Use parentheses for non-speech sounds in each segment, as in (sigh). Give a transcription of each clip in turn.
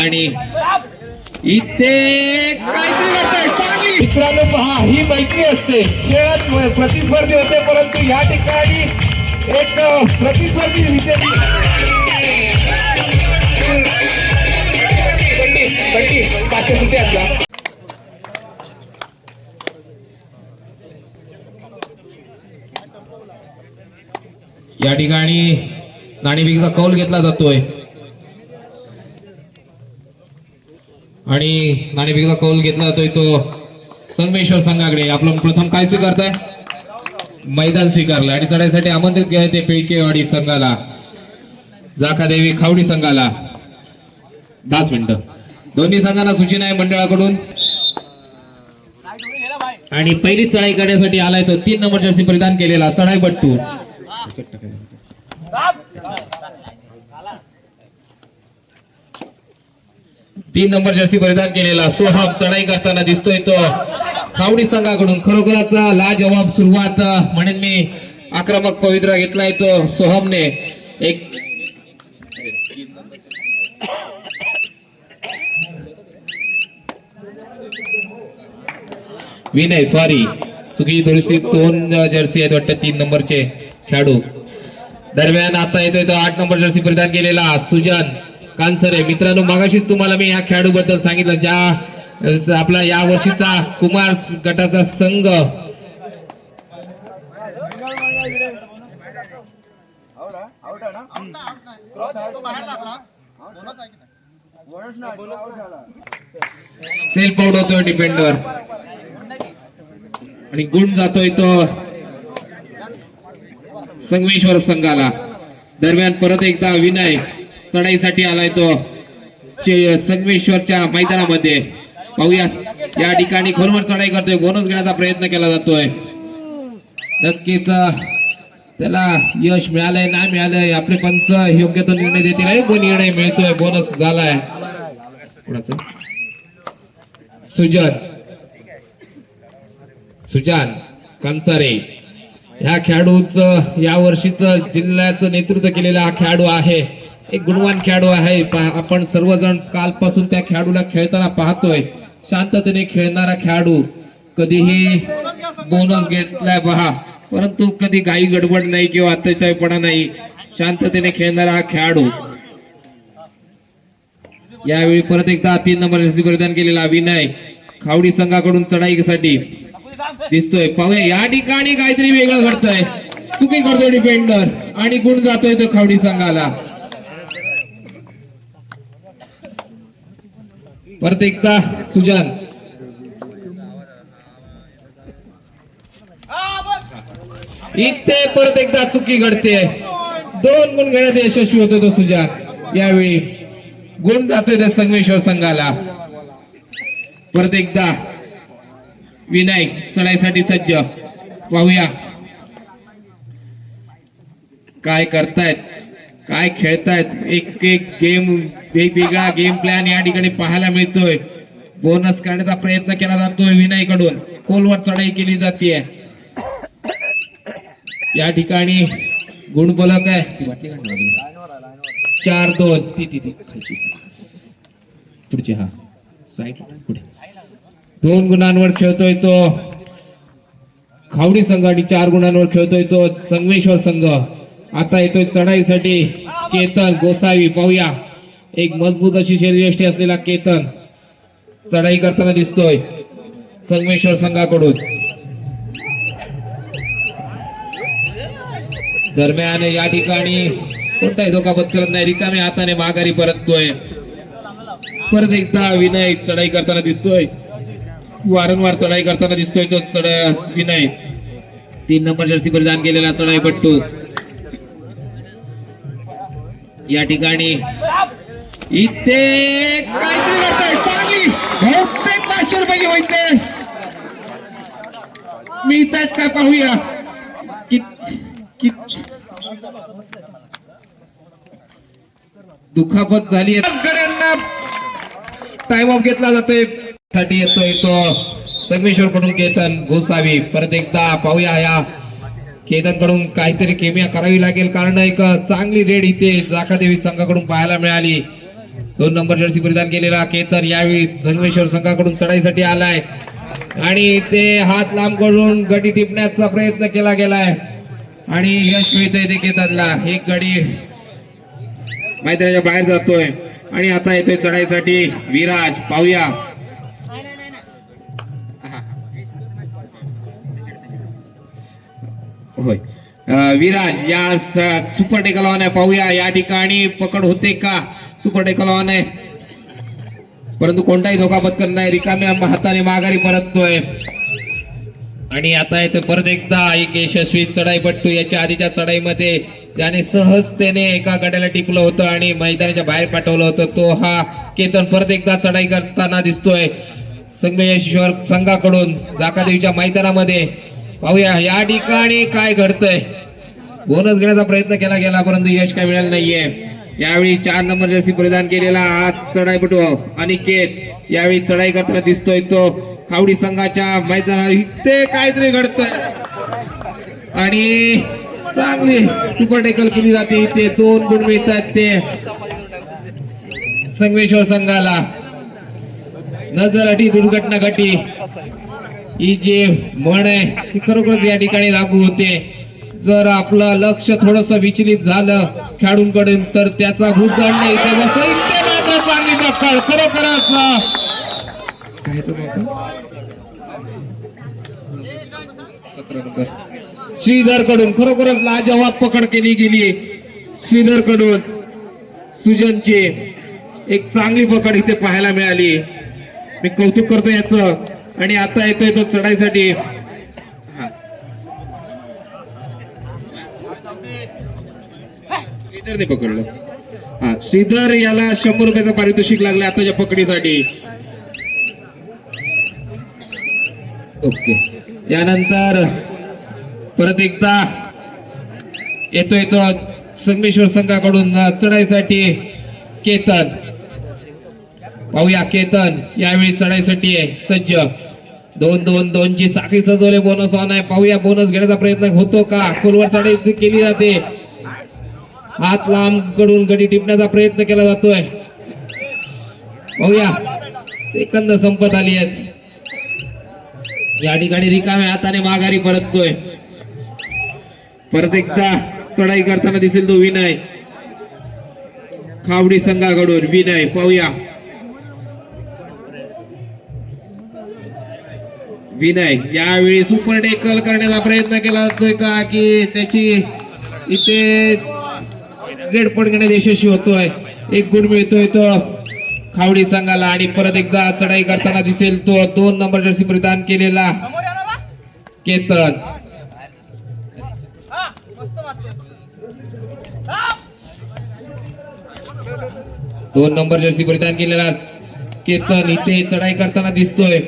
आणि इथे काहीतरी घडतंय. चांगली मित्रांनो पहा ही मैत्री असते. खेळात प्रतिस्पर्धी होते परंतु या ठिकाणी एक प्रतिस्पर्धी बंटी, बंटी, पाचशे रुपये. या ठिकाणी नाणेफेकीचा कौल घेतला जातोय. आणि नाणेफेकीचा कौल घेतला जातोय तो संगमेश्वर संघाकडे. आपलं प्रथम काय स्वीकारताय? मैदान स्वीकारलं. आणि चढाईसाठी आमंत्रित केलं ते पिळकेवाडी संघाला. जाखादेवी खावडी संघाला. दहाच मिनिटं. दोन्ही संघांना सूचना आहे मंडळाकडून. आणि पहिली चढाई करण्यासाठी आलाय तो तीन नंबर जर्सी परिधान केलेला चढाई बट्टू तीन नंबर जर्सी परिधान केलेला सोहम चढाई करताना दिसतोय तो. खावडी संघाकडून खरोखरच लाजवाब सुरुवात. म्हणून मी आक्रमक पवित्रा घेतलाय तो सोहमने. एक विनय सॉरी चुकी दुरुस्ती दोन जर्सी आहेत वाटतं तीन नंबरचे खेळाडू. दरम्यान आता येतोय तो आठ नंबर जर्सी परिधान केलेला सुजन. कानसरे मित्रांनो मागाशी तुम्हाला मी या खेळाडू बद्दल सांगितलं ज्या आपला या वर्षीचा कुमार गटाचा संघ. सेल्फ आउट होतोय डिफेंडर आणि गुण जातोय तो संगमेश्वर संघाला. दरम्यान परत एकदा विनय. चढाईसाठी आलाय तो. संगमेश्वरच्या मैदानामध्ये. पाहूया. या ठिकाणी खोलवर चढाई करतोय. बोनस घेण्याचा प्रयत्न केला जातोय. नक्कीच त्याला यश मिळालंय नाही मिळालंय आपले पंच योग्य तो निर्णय देतील आणि निर्णय मिळतोय. बोनस झालाय. कुणाचं सुजन. सुजान कंसारे ह्या खेळाडूच या वर्षीच जिल्ह्याचं नेतृत्व केलेला हा खेळाडू आहे. एक गुणवान खेळाडू आहे. आपण सर्वजण कालपासून त्या खेळाडूला खेळताना पाहतोय. शांततेने खेळणारा खेळाडू कधीही बोनस घेतलाय पहा परंतु कधी गाई गडबड नाही किंवा अत्यपणा नाही. शांततेने खेळणारा हा खेळाडू. यावेळी परत एकदा तीन नंबर परिधान केलेला विनय खावडी संघाकडून चढाईसाठी दिसतोय. पाहूया या ठिकाणी काहीतरी वेगळं घडतंय. चुकी करतोय डिफेंडर आणि गुण जातोय तो खावडी संघाला. परत एकदा सुजान. इथे परत एकदा चुकी घडते. दोन गुण घेण्यात यशस्वी होतो तो सुजान. यावेळी गुण जातोय त्या संगमेश्वर संघाला. परत एकदा विनायक चढाईसाठी सज्ज. पाहूया. काय करतायत? काय खेळतायत? एक एक गेम वेगवेगळा गेम प्लॅन या ठिकाणी पाहायला मिळतोय. बोनस करण्याचा प्रयत्न केला जातोय विनयकडून. खोलवर चढाई केली जाते या ठिकाणी गुण बोलक आहे. चार दोन. ती ती ती. पुढची हा. साईड पुढे. दोन गुणांवर खेळतोय तो. खावडी संघ आणि चार गुणांवर खेळतोय तो. संगमेश्वर संघ. आता येतोय चढाईसाठी. केतन गोसावी पाहूया. एक मजबूत अशी शरीरयष्टी असलेला केतन चढाई करताना दिसतोय. संगमेश्वर संघाकडून. दरम्यान या ठिकाणी कोणताही धोकापत करत नाही. रिकामे हाताने माघारी परततोय. परत एकदा विनय चढाई करताना दिसतोय. वारंवार चढाई करताना दिसतोय तो चढ विनय. तीन नंबर जर्सी परिधान केलेला चढाई पट्टू या ठिकाणी इथे काहीतरी घडतंय चांगली बहुतेक पाचशे रुपये होते मिळतायत काय पाहूया. दुखापत झाली गड्यांना टाइम ऑफ घेतला जातोय. साठी येतोय तो. संगमेश्वर कडून केतन गोसावी. परत एकदा पाहूया या केतनकडून काहीतरी केमिया करावी लागेल. कारण एक चांगली रेड इथे जाकादेवी संघाकडून पाहायला मिळाली. दोन नंबर जर्सी परिधान केलेला केतन यावेळी संगमेश्वर संघाकडून चढाईसाठी आलाय. आणि ते हात लांब करून गडी टिपण्याचा प्रयत्न केला गेलाय. आणि यश मिळतंय ते केतनला. एक गडी मैदानाच्या बाहेर जातोय. आणि आता येतोय चढाईसाठी. विराज पाहूया. होय. विराज या सुपर टेकलॉन पाहूया. या ठिकाणी पकड होते का? सुपर टेकलॉन आहे परंतु कोणताही धोका पत्कर नाही. रिकाम्या हाताने माघारी परततोय. आणि आता येतो परत एकदा. एक यशस्वी चढाईपट्टू याच्या आधीच्या चढाईमध्ये ज्याने सहजतेने एका गड्याला टिपलं होतं आणि मैदानाच्या बाहेर पाठवलं होतं. तो हा केतन परत एकदा चढाई करताना दिसतोय. संगमेश्वर संघाकडून जाकादेवीच्या मैदानामध्ये. पाहूया या ठिकाणी काय घडतंय? बोनस घेण्याचा प्रयत्न केला गेला परंतु यश काय मिळालं नाहीये. यावेळी चार नंबर जर्सी परिधान केलेला हा चढाईपटू अनिकेत. यावेळी चढाई करताना दिसतोय तो खावडी संघाच्या मैदानावर. इथे काहीतरी घडतंय. आणि चांगली सुपर टेकल केली जाते. इथे दोन गुण मिळतात ते संगमेश्वर संघाला. नजर अटी दुर्घटना घटी ही जी म्हण आहे ती खरोखरच या ठिकाणी लागू होते. जर आपलं लक्ष थोडस विचलित झालं खेळाडूंकडून तर त्याचा भूखंड इथे बसतो चांगली पकड. खरोखरच काय तो सतरा नंबर. श्रीधरकडून खरोखरच लाजवाब पकड केली गेली. श्रीधरकडून सुजनची एक चांगली पकड इथे पाहायला मिळाली. मी कौतुक करतो याच. आणि आता येतोय तो चढाईसाठी. हा. श्रीधरने पकडलं. हा श्रीधर याला शंभर रुपयाचं पारितोषिक लागलं आताच्या पकडीसाठी. ओके. यानंतर परत एकदा येतोय तो संगमेश्वर संघाकडून चढाईसाठी केतन. पाहूया केतन यावेळी चढाईसाठी आहे सज्ज. दोन दोन दोन ची साखळी सजवले बोनस ऑन आहे. पाहूया बोनस घेण्याचा प्रयत्न होतो का? खोलवर चढाई केली जाते. हात लांबकडून गडी टिपण्याचा प्रयत्न केला जातोय. पाहूया. सेकंद संपत आली आहेत. या ठिकाणी रिकाम्या हाताने माघारी परततोय. परत एकदा चढाई करताना दिसेल तो विनय. खावडी संघाकडून विनय पाहूया. विनय यावेळी सुपर टेकल करण्याचा प्रयत्न केला जातोय का की त्याची इथे रेड पडण्यात यशस्वी होतोय. एक गुण मिळतोय तो. खावडी संघाला आणि परत एकदा चढाई करताना दिसेल तो. दोन नंबर जर्सी परिधान केलेला केतन. दोन नंबर जर्सी परिधान केलेला केतन इथे चढाई करताना दिसतोय.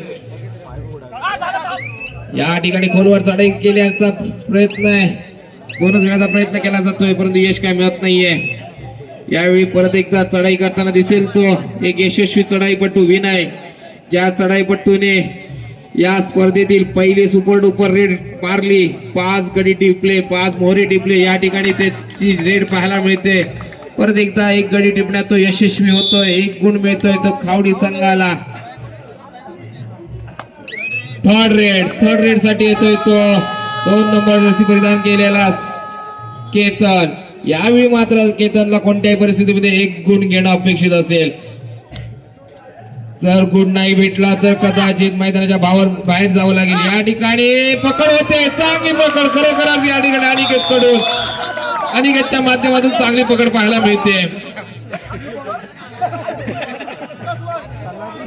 या ठिकाणी खोलवर चढाई केल्याचा प्रयत्न आहे. बोनस घेण्याचा प्रयत्न केला जातोय परंतु यश काय मिळत नाहीये. यावेळी परत एकदा चढाई करताना दिसेल तो. एक यशस्वी चढाईपट्टू विनय ज्या चढाईपट्टूने या स्पर्धेतील पहिली सुपर डुपर रेड मारली पाच गडी टिपले पाच मोहरे टिपले या ठिकाणी त्याची रेड पाहायला मिळते. परत एकदा एक गडी टिपण्यात तो यशस्वी होतोय एक गुण मिळतोय तो खावडी संघाला. थर्ड रेड थर्ड रेडसाठी येतोय तो. दोन नंबर जर्सी परिधान केलेला केतन. यावेळी मात्र केतनला कोणत्याही परिस्थितीमध्ये एक गुण घेणं अपेक्षित असेल. जर गुण नाही भेटला तर कदाचित मैदानाच्या भावर बाहेर जावं लागेल. या ठिकाणी पकड होते. चांगली पकड. खरोखरच या ठिकाणी अनिकेत कडून. अनिकेतच्या माध्यमातून चांगली पकड पाहायला मिळते.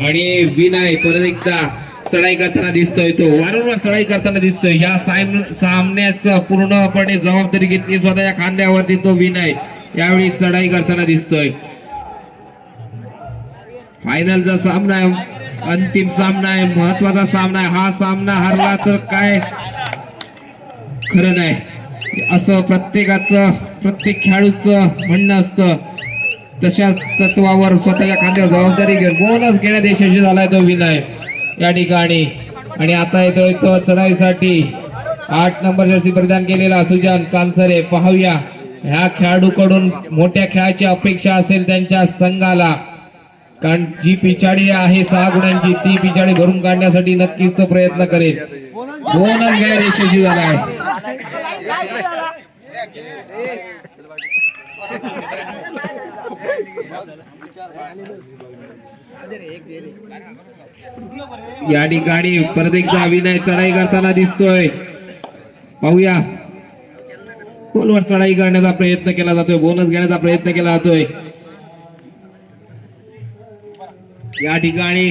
आणि विनय परत एकदा. चढाई करताना दिसतोय तो. वारंवार चढाई करताना दिसतोय. या सामन्याचं पूर्णपणे जबाबदारी घेतली. स्वतःच्या खांद्यावरती तो विनय यावेळी चढाई करताना दिसतोय. फायनलचा सामना आहे. अंतिम सामना आहे. महत्त्वाचा सामना आहे. हा सामना हरला तर काय? खरं नाही. असं प्रत्येकाचं प्रत्येक खेळाडूचं म्हणणं असतं. तशाच तत्वावर स्वतःच्या खांद्यावर जबाबदारी घेऊन बोनस घेण्यात यशस्वी झालाय तो विनय. या ठिकाणी. आणि आता येतोय तो चढाईसाठी आठ नंबर जर्सी परिधान केलेला सुजान कानसरे. पाहूया ह्या खेळाडूकडून मोठ्या खेळाची अपेक्षा असेल त्यांच्या संघाला. कारण जी पिछाडी आहे सहा गुणांची ती पिछाडी भरून काढण्यासाठी नक्कीच तो प्रयत्न करेल. दोन घेण्यात यशस्वी झाला आहे. या ठिकाणी परत एकदा विनय चढाई करताना दिसतोय. पाहूया. खोलवर चढाई करण्याचा प्रयत्न केला जातोय. बोनस घेण्याचा प्रयत्न केला जातोय. या ठिकाणी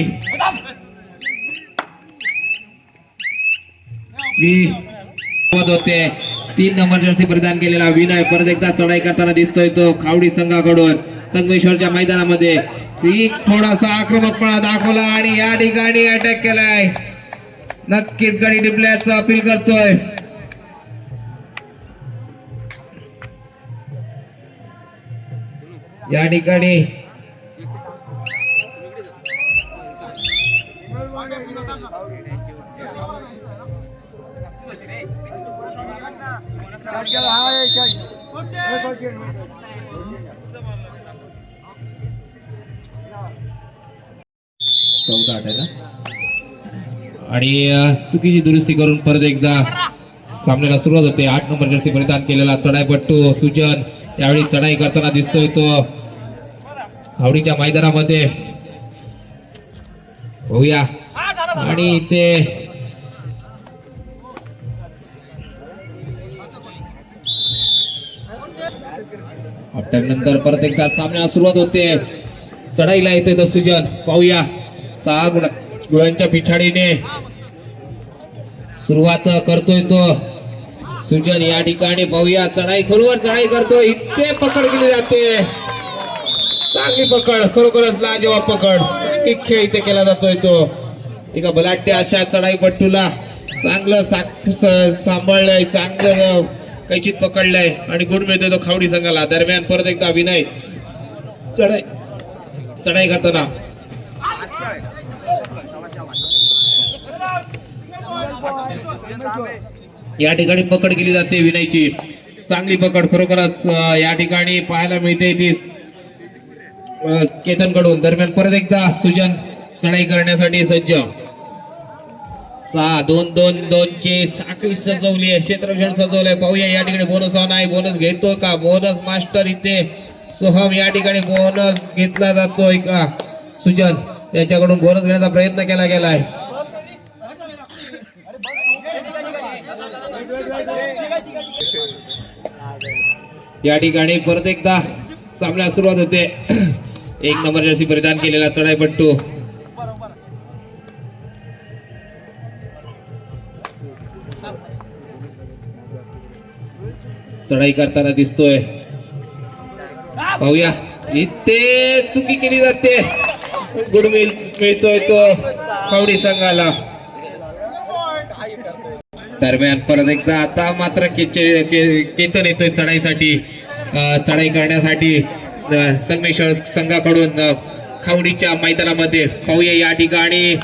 होते. तीन नंबर जर्सी परिधान केलेला विनय परत एकदा चढाई करताना दिसतोय तो खावडी संघाकडून. संगमेश्वरच्या मैदानामध्ये. एक थोडासा आक्रमकपणा दाखवला आणि या ठिकाणी अटॅक केलाय. नक्कीच गाडी डिपल्याचं अपील करतोय. या ठिकाणी चौदा आठायला आणि चुकीची दुरुस्ती करून परत एकदा सामन्याला सुरुवात होते. आठ नंबर जर्सी परिधान केलेला चढाईपट्टू सुजन त्यावेळी चढाई करताना दिसतोय तो. खावडीच्या मैदानामध्ये. होऊया. आणि ते नंतर परत एकदा सामन्याला सुरुवात होते. चढाईला येतोय तो सुजन. पाहूया. सहा गुण गुणांच्या पिछाडीने सुरुवात करतोय तो. सुजन या ठिकाणी पाहूया. चढाई खोलवर चढाई करतोय. इथे पकड केली जाते. चांगली पकड. खरोखरच लाजवाब पकड. चांगली खेळ इथे केला जातोय तो. एका बलाट्य अशा चढाई पट्टूला चांगलं सा- सांभाळलंय. चांगलं कैचित पकडलंय. आणि गुण मिळतोय तो खावडी संघाला. दरम्यान परत एकदा विनय. चढाई चढाई करताना. या ठिकाणी पकड केली जाते विनयची. चांगली पकड खरोखरच या ठिकाणी पाहायला मिळते ती केतनकडून दरम्यान परत एकदा सुजन चढाई करण्यासाठी सज्ज. सहा दोन दोन दोन चे साखळी सजवली आहे. क्षेत्रक्षण सजवलंय पाहूया या ठिकाणी बोनस ऑन आहे. बोनस घेतो का? बोनस मास्टर इथे सोहम या ठिकाणी बोनस घेतला जातोय का? सुजन त्याच्याकडून बोनस घेण्याचा प्रयत्न केला गेलाय. या ठिकाणी परत एकदा सामन्याला सुरुवात होते. (clears throat) एक नंबर जर्सी परिधान केलेला चढाईपट्टू. चढाई करताना दिसतोय. पाहूया. इथे चुकी केली जाते. गुडमिल मिळतोय तो. फावडी संघाला. दरम्यान परत एकदा आता मात्र केचे- के- केतन येतोय चढाईसाठी. चढाई करण्यासाठी. संगमेश्वर संघाकडून खावडीच्या मैदानामध्ये पाहूया या ठिकाणी.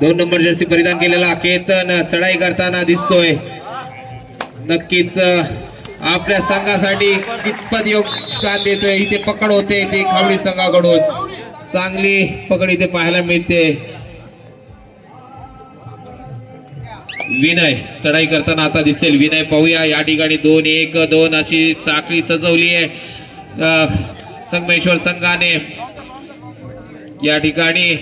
दोन नंबर जर्सी परिधान केलेला केतन चढाई करताना दिसतोय. नक्कीच आपल्या संघासाठी कितपत योगदान देतोय इथे पकड होते ते खावडी संघाकडून. चांगली पकड इथे पाहायला मिळते. विनय चढाई करताना आता दिसेल. विनय पाहूया. या ठिकाणी दोन एक दोन अशी साखळी सजवली आहे. संगमेश्वर संघाने. या ठिकाणी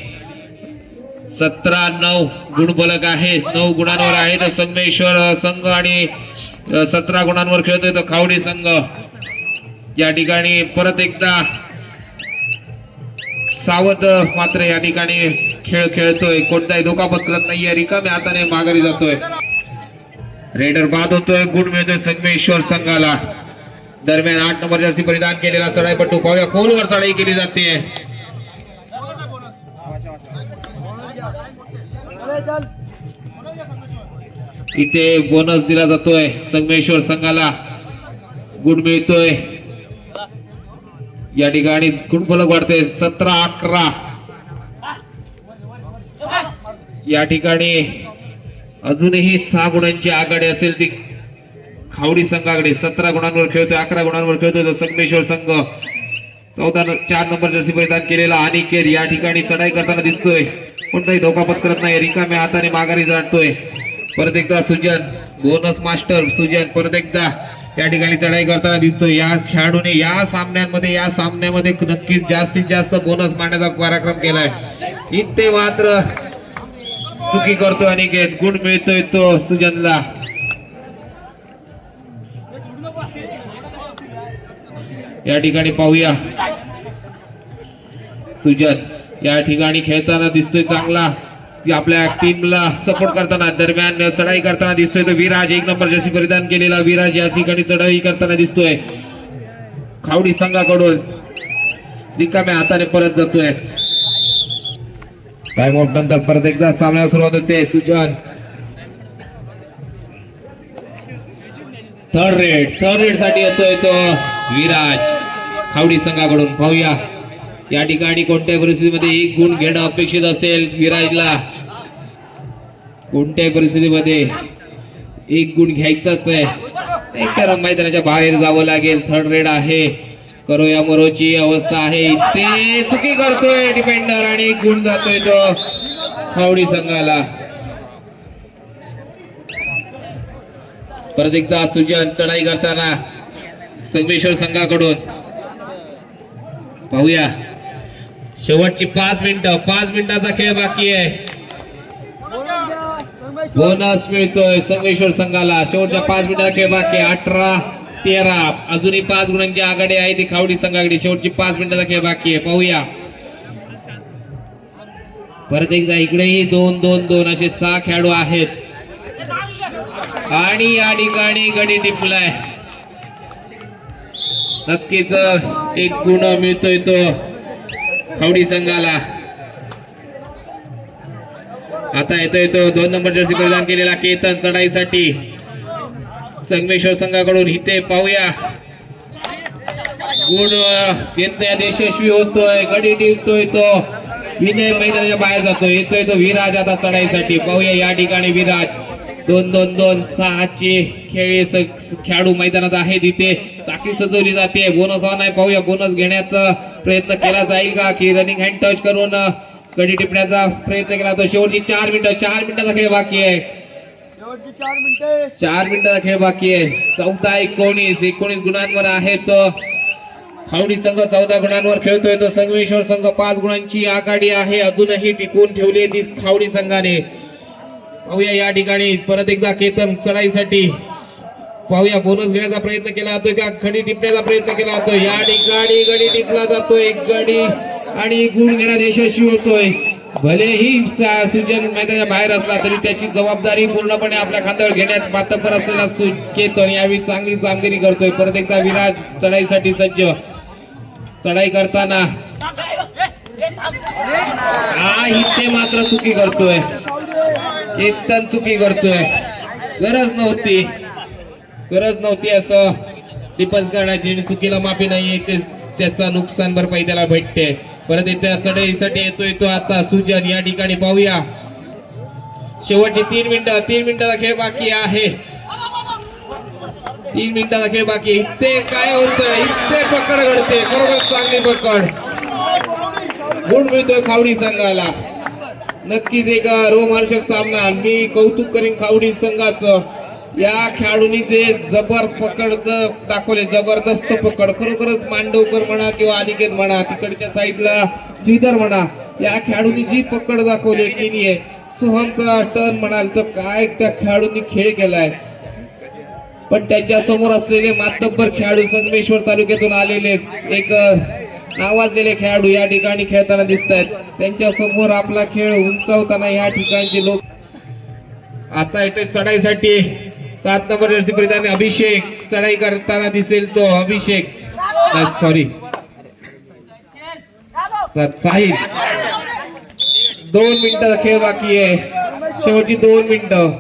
सतरा नऊ गुणफलक आहे. नऊ गुणांवर आहे तर संगमेश्वर संघ आणि सतरा गुणांवर खेळतोय तो खावडी संघ. या ठिकाणी परत एकदा सावध मात्र या ठिकाणी खेळ खेळतोय कोणताही धोकापत करत नाहीये रिकाम्या हाताने माघारी जातोय. रेडर बाद होतोय गुण मिळतोय संगमेश्वर संघाला. दरम्यान आठ नंबर जर्सी परिधान केलेला चढाईपट्टू पाहूया. खोलवर चढाई केली जाते. इथे बोनस दिला जातोय संगमेश्वर संघाला. गुण मिळतोय. या ठिकाणी गुणफलक वाढते. सतरा अकरा. या ठिकाणी अजूनही सहा गुणांची आघाडी असेल ती खावडी संघाकडे सतरा गुणांवर खेळतोय अकरा गुणांवर खेळतोय तो संगमेश्वर संघ. चौदा चार नंबर जर्सी परिधान केलेला अनिकेत या ठिकाणी चढाई करताना दिसतोय. कोणताही धोका पत्करत नाही. रिकाम्या हाताने माघारी जाणतोय परत एकदा सुजन बोनस मास्टर सुजन परत एकदा या ठिकाणी चढाई करताना दिसतोय. या खेळाडूने या सामन्यांमध्ये या सामन्यामध्ये नक्कीच जास्तीत जास्त बोनस मारण्याचा पराक्रम केलाय. इथे मात्र चुकी करतोय घेत. गुण मिळतोय तो सुजनला. या ठिकाणी पाहूया. सुजन या ठिकाणी खेळताना दिसतोय चांगला. की आपल्या टीमला सपोर्ट करताना दरम्यान चढाई करताना दिसतोय तो विराज. एक नंबर जशी परिधान केलेला विराज या ठिकाणी चढाई करताना दिसतोय. खावडी संघाकडून रिकाम्या हाताने परत जातोय. टाइम आउट नंतर परत एकदा सामन्याला सुरुवात होते सुजन थर्ड रेड थर्ड रेडसाठी येतोय तो विराज खावडी संघाकडून पाहूया या ठिकाणी कोणत्याही परिस्थितीमध्ये एक गुण घेणं अपेक्षित असेल विराजला कोणत्याही परिस्थितीमध्ये एक गुण घ्यायचाच आहे एकतर मैदानाच्या बाहेर जावं लागेल थर्ड रेड आहे करो या मरोची अवस्था आहे. ते चुकी करतोय डिपेंडर आणि एक गुण जातोय तो खावडी संघाला. परत एकदा सुजन चढाई करताना संगमेश्वर संघाकडून. पाहूया. शेवटची पाच मिनिटं पाच मिनिटाचा खेळ बाकी आहे. बोनस मिळतोय संगमेश्वर संघाला. शेवटच्या पाच मिनिटाचा खेळ बाकी आहे. अठरा तेरा. अजूनही पाच गुणांची आघाडी आहे. ती खावडी संघाकडे शेवटची पाच मिनिटाचा खेळ बाकी आहे. पाहूया. परत एकदा इकडेही दोन दोन दोन असे सहा खेळाडू आहेत. आणि या ठिकाणी गडी टिपलाय. नक्कीच एक गुण मिळतोय तो खावडी संघाला. आता येतोय तो दोन नंबर जर्सी परिधान केलेला केतन चढाईसाठी. संगमेश्वर संघाकडून इथे पाहूया. गुण घेतण्यात यशस्वी होतोय गडी टिपतोय तो. विनय मैदानाच्या बाहेर जातो येतोय तो विराज आता चढाईसाठी. पाहूया या ठिकाणी विराज. दोन दोन दोन सहाचे खेळ खेळाडू मैदानात आहेत इथे. साखळी सजवली जाते. बोनस ऑन आहे. पाहूया बोनस घेण्याचा प्रयत्न केला जाईल का? की रनिंग हँड टच करून अ, गडी टिपण्याचा प्रयत्न केला तो शेवटची चार मिनिटं चार मिनिटाचा खेळ बाकी आहे. चार मिनिटाचा खेळ बाकी आहे. चौदा एकोणीस एकोणीस गुणांवर आहे तो. खावडी संघ चौदा गुणांवर खेळतोय तो. संगमेश्वर संघ पाच गुणांची आघाडी आहे. अजूनही टिकून ठेवली ती खावडी संघाने. पाहूया या ठिकाणी परत एकदा केतन चढाईसाठी. पाहूया बोनस घेण्याचा प्रयत्न केला जातोय का? खडी टिपण्याचा प्रयत्न केला जातोय. या ठिकाणी गडी टिपला जातोय. गडी आणि गुण घेण्यात यशस्वी होतोय. भलेही सा- सुजन मैदानाच्या बाहेर असला तरी त्याची जबाबदारी पूर्णपणे आपल्या खांद्यावर घेण्यात मातब्बर असलेला केतन यावेळी चांगली कामगिरी करतोय. परत एकदा विराज चढाईसाठी सज्ज. चढाई करताना. हा हिते मात्र चुकी करतोय. केतन चुकी करतोय. गरज नव्हती. गरज नव्हती असं. डिफेन्स करण्याची चुकीला माफी नाही ते त्याचा नुकसान भरपाई त्याला भेटते. परत इथे चढाईसाठी येतोय तो आता सुजन. या ठिकाणी पाहूया. शेवटची तीन मिनिटं तीन मिनिटाचा खेळ बाकी आहे. तीन मिनिटाचा खेळ बाकी इथे काय होतं इथे पकड घडते. खरोखर चांगली पकड. गुण मिळतोय खावडी संघाला. नक्कीच एक रोमांचक सामना. मी कौतुक करीन खावडी संघाचं. या खेळाडूंनी जे जबर पकड दाखवले जबरदस्त पकड खरोखरच मांडवकर म्हणा किंवा अनिकेत म्हणा तिकडच्या साईडला श्रीधर म्हणा या खेळाडूंनी जी पकड दाखवली केली आहे सोहमचा टर्न म्हणाल तर काय त्या खेळाडूंनी खेळ केलाय. पण त्यांच्यासमोर असलेले मातब्बर खेळाडू संगमेश्वर तालुक्यातून आलेले एक नावाजलेले खेळाडू या ठिकाणी खेळताना दिसत आहेत. त्यांच्यासमोर आपला खेळ उंचावताना या ठिकाणचे लोक आता येतोय चढाईसाठी. सात नंबर जर्सी परिधान अभिषेक चढाई करताना दिसेल तो अभिषेक। सॉरी साहिल। दोन मिनिटाचा खेळ बाकी आहे. शेवटची दोन मिनिटं.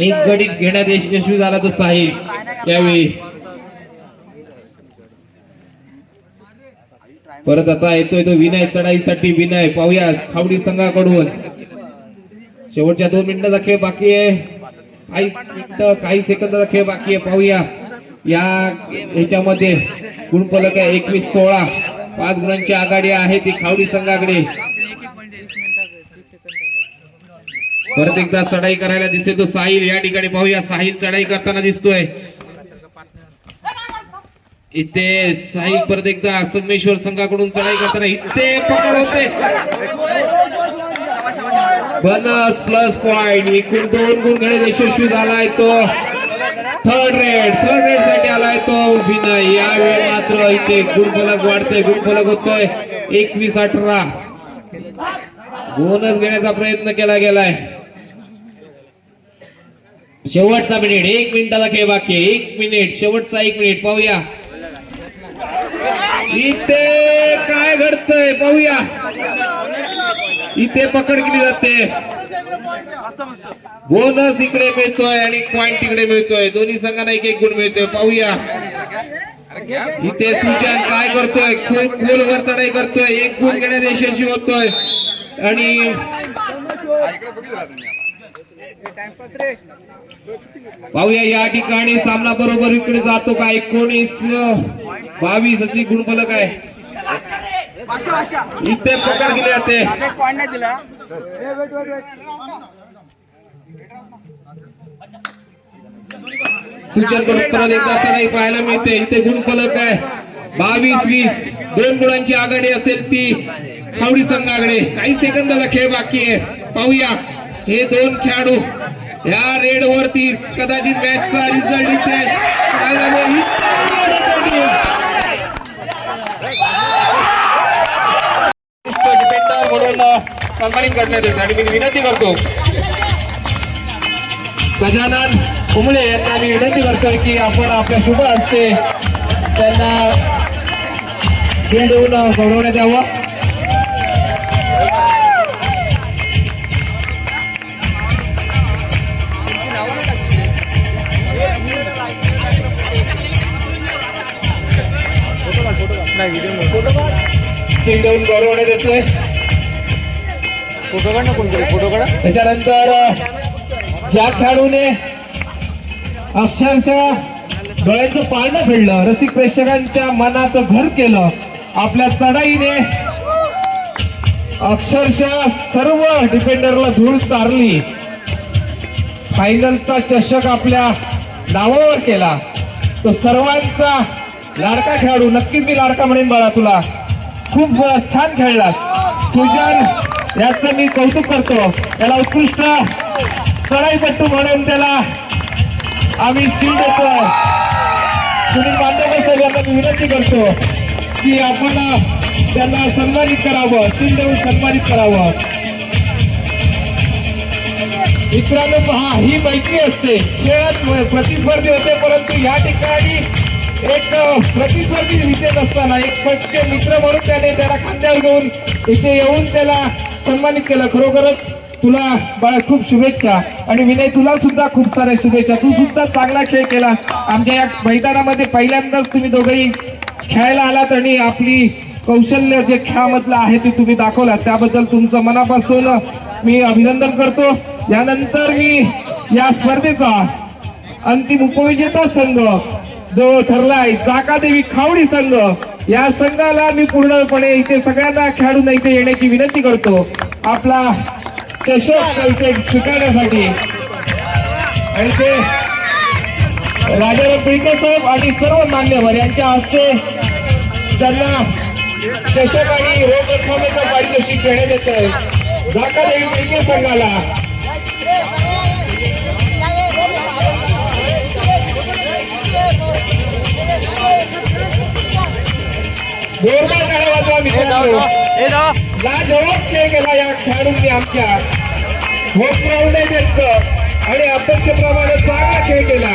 एक गडी घेण्यात यशस्वी झाला तो साहिल. यावेळी. परत आता येतोय तो विनय चढाईसाठी विनय. पाहूया खावडी संघाकडून. शेवटच्या दोन मिनिटाचा खेळ बाकी आहे. काही काही सेकंदाचा खेळ बाकी आहे. पाहूया. या ह्याच्यामध्ये गुणफलक आहे एकवीस सोळा. पाच गुणांची आघाडी आहे ती खावडी संघाकडे. परत एकदा चढाई करायला दिसते तो साहिल. या ठिकाणी पाहूया. साहिल चढाई करताना दिसतोय. इथे साहिल परत एकदा संगमेश्वर संघाकडून चढाई करताना इथे पकड होते. बनस प्लस पॉइंट एकूण दोन गुण यशस्वी झालाय तो. थर्ड रेड थर्ड रेडसाठी आलाय तो विनय यावेळी मात्र इथे गुणफलक वाढतोय गुणफलक होतोय. एकवीस अठरा. बोनस घेण्याचा प्रयत्न केला गेलाय. शेवटचा मिनिट एक मिनिटाला खेळ बाकी एक मिनिट शेवटचा एक मिनिट पाहूया. इथे काय घडतंय? पाहूया. इथे पकड केली जाते. बोनस इकडे मिळतोय आणि पॉइंट तिकडे मिळतोय. दोन्ही संघांना एक एक गुण मिळतोय. पाहूया. इथे सुजन काय करतोय? खूप खोलवर चढाई करतोय. एक गुण घेण्यात यशस्वी होतोय. आणि पाहूया या ठिकाणी सामना बरोबर इकडे जातो का? एकोणीस बावीस अशी गुणफलक आहे. इथे पकड केली जाते नाही दिला। सूचन करून एकदा चढाई पाहायला मिळते इथे गुणफलक आहे बावीस वीस दोन गुणांची आघाडी असेल ती खावडी संघाकडे. काही सेकंदाचा खेळ बाकी आहे. पाहूया. हे दोन खेळाडू या रेड वरती कदाचित मॅचचा रिझल्ट इथे. सन्मानित करण्यात येते आणि मी विनंती करतो. गजानन कुंबळे यांना मी विनंती करतोय की आपण आपल्या शुभ हस्ते त्यांना खेळ देऊन गौरवण्यात यावं देऊन गौरवण्यात येतोय. त्याच्यानंतर ज्या खेळाडूने अक्षरशः डोळ्यांचं पाळणं फेडलं. रसिक प्रेक्षकांच्या मनात घर केलं. आपल्या चढाईने अक्षरशः सर्व डिफेंडरला धूळ चारली. फायनलचा चषक आपल्या नावावर केला. तो सर्वांचा लाडका खेळाडू नक्कीच मी लाडका म्हणेन बाळा तुला. खूप छान खेळला सुजन याचं मी कौतुक करतो. त्याला उत्कृष्ट चढाईपट्टू म्हणून त्याला आम्ही शिल्ड देतो. सुनील मांडेकर साहेब यांना मी विनंती करतो की आपण त्यांना सन्मानित करावं शिल्ड देऊन सन्मानित करावं. मित्रांनो पहा ही मैत्री असते. खेळात प्रतिस्पर्धी होते परंतु या ठिकाणी एक प्रतिस्पर्धी विजेत असताना एक सच्चे मित्र म्हणून त्याने त्याला खांद्यावर घेऊन इथे येऊन त्याला सन्मानित केलं खरोखरच. तुला बाळा खूप शुभेच्छा. आणि विनय तुला सुद्धा खूप साऱ्या शुभेच्छा. तू सुद्धा चांगला खेळ केलास. आमच्या या मैदानामध्ये पहिल्यांदाच तुम्ही दोघंही खेळायला आलात आणि आपली कौशल्य जे खेळामधलं आहे ते तुम्ही दाखवलात. त्याबद्दल तुमचं मनापासून मी अभिनंदन करतो. यानंतर मी या स्पर्धेचा अंतिम उपविजेता संघ जो ठरलाय. जाकादेवी खावडी संघ. या संघाला मी पूर्णपणे इथे सगळ्यांना खेळाडूंना इथे येण्याची विनंती करतो. आपला चषक इथे स्वीकारण्यासाठी आणि ते राजाराम पिळके साहेब आणि सर्व मान्यवर यांच्या हस्ते त्यांना चषक आणि रोख रकमेचं पारितोषिक देण्यात येत आहे जाकादेवी पिळके संघाला. जोरदार टाळ्या वाजवा मित्रांनो ना लाजवाब खेळ केला या खेळाडूंनी आमच्या. होम ग्राउंड आहे त्यांचं आणि अपेक्षेप्रमाणे चांगला खेळ केला.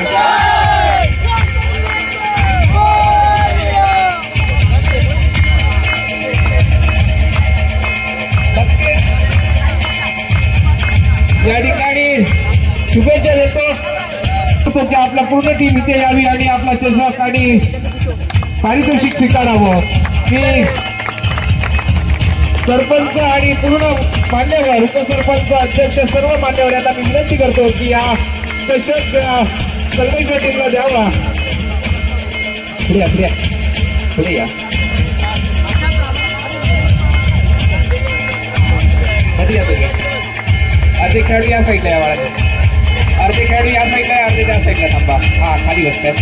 या ठिकाणी शुभेच्छा देतो. की आपला पूर्ण टीम इथे यावी आणि आपला चषक आणि पारितोषिक स्वीकारावं. मी सरपंच आणि पूर्ण मान्यवर उपसरपंच अध्यक्ष सर्व मान्यवर यांना मी विनंती करतो की या चषक अ, सर्वेश्वर टीमला द्यावा. पुढे या पुढे या. पुढे या. या अर्धे खेळाडू या साईडला या वाळात अर्धे खेळाडू या साईडला आहे, अर्धे त्या साईडला थांबा. हा खाली बसतात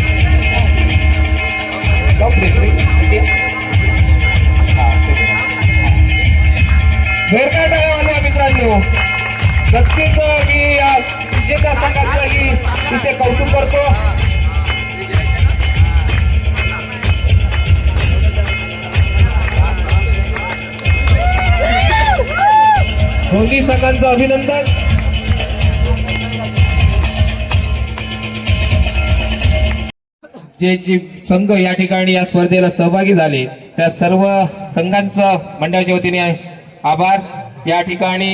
जोरदार टाळ्या वाजवा मित्रांनो. नक्कीच मी या विजेता संघाचंही तिथे कौतुक करतो. दोन्ही संघांचं अभिनंदन. जे जे संघ या ठिकाणी या स्पर्धेला सहभागी झाले त्या सर्व संघांचं मंडळाच्या वतीने आभार. या ठिकाणी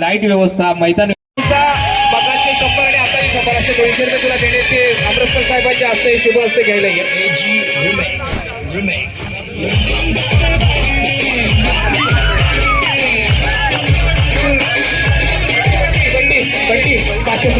लाइट व्यवस्था मैदान तुमचा शंभर आणि आता शंभर असे दोनशे रुपये तुला देण्याचे आमरस्कर साहेबांच्या शुभ असते घ्यायला ये पाचशे